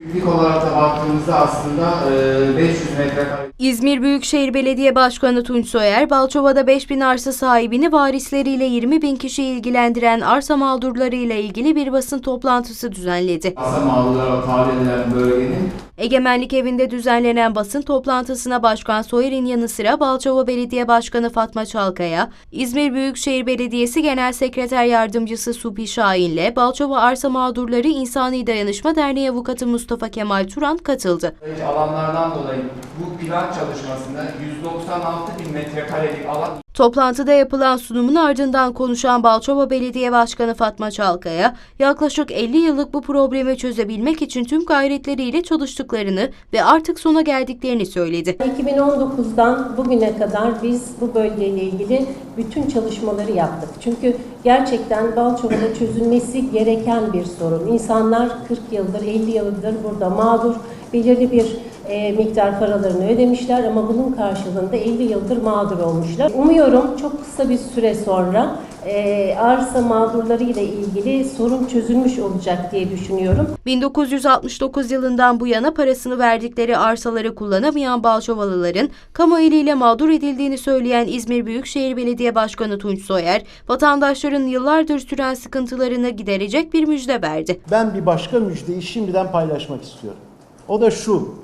Büyüklük olarak da baktığımızda aslında e, 500 metrekare İzmir Büyükşehir Belediye Başkanı Tunç Soyer, Balçova'da 5000 arsa sahibini varisleriyle 20 bin kişiyi ilgilendiren arsa mağdurlarıyla ilgili bir basın toplantısı düzenledi. arsa mağdurlara tahliye edilen bölgenin Egemenlik Evi'nde düzenlenen basın toplantısına Başkan Soyer'in yanı sıra Balçova Belediye Başkanı Fatma Çalkaya, İzmir Büyükşehir Belediyesi Genel Sekreter Yardımcısı Supi Şahin ile Balçova Arsa Mağdurları İnsani Dayanışma Derneği Avukatı Mustafa Kemal Turan katıldı. alanlardan dolayı bu plan çalışmasında 196 bin metrekarelik alan Toplantıda yapılan sunumun ardından konuşan Balçova Belediye Başkanı Fatma Çalkaya, yaklaşık 50 yıllık bu problemi çözebilmek için tüm gayretleriyle çalıştıklarını ve artık sona geldiklerini söyledi. 2019'dan bugüne kadar biz bu bölgeyle ilgili bütün çalışmaları yaptık. Çünkü gerçekten Balçova'da çözülmesi gereken bir sorun. İnsanlar 40 yıldır, 50 yıldır burada mağdur, belirli bir e, miktar paralarını ödemişler ama bunun karşılığında 50 yıldır mağdur olmuşlar. Umuyorum çok kısa bir süre sonra e, arsa mağdurları ile ilgili sorun çözülmüş olacak diye düşünüyorum. 1969 yılından bu yana parasını verdikleri arsaları kullanamayan Balçovalıların kamu eliyle mağdur edildiğini söyleyen İzmir Büyükşehir Belediye Başkanı Tunç Soyer, vatandaşların yıllardır süren sıkıntılarını giderecek bir müjde verdi. Ben bir başka müjdeyi şimdiden paylaşmak istiyorum. O da şu.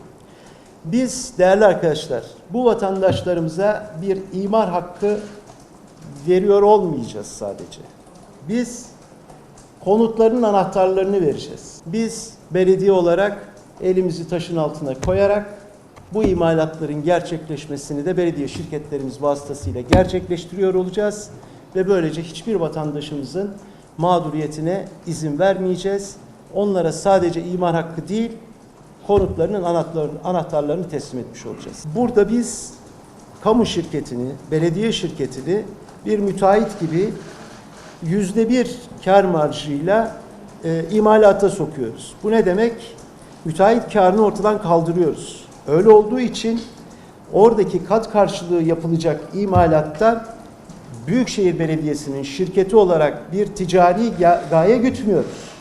Biz değerli arkadaşlar bu vatandaşlarımıza bir imar hakkı veriyor olmayacağız sadece. Biz konutların anahtarlarını vereceğiz. Biz belediye olarak elimizi taşın altına koyarak bu imalatların gerçekleşmesini de belediye şirketlerimiz vasıtasıyla gerçekleştiriyor olacağız ve böylece hiçbir vatandaşımızın mağduriyetine izin vermeyeceğiz. Onlara sadece imar hakkı değil, konutlarının anahtarlarını, teslim etmiş olacağız. Burada biz kamu şirketini, belediye şirketini bir müteahhit gibi yüzde bir kar marjıyla e, imalata sokuyoruz. Bu ne demek? Müteahhit karını ortadan kaldırıyoruz. Öyle olduğu için oradaki kat karşılığı yapılacak imalatta Büyükşehir Belediyesi'nin şirketi olarak bir ticari ga- gaye gütmüyoruz.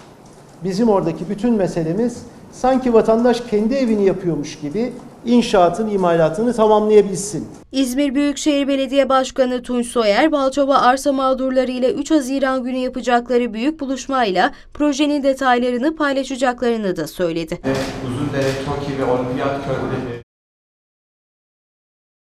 Bizim oradaki bütün meselemiz sanki vatandaş kendi evini yapıyormuş gibi inşaatın imalatını tamamlayabilsin. İzmir Büyükşehir Belediye Başkanı Tunç Soyer, Balçova arsa mağdurları ile 3 Haziran günü yapacakları büyük buluşmayla projenin detaylarını paylaşacaklarını da söyledi. Uzundere, TOKİ ve Olimpiyat Körfezi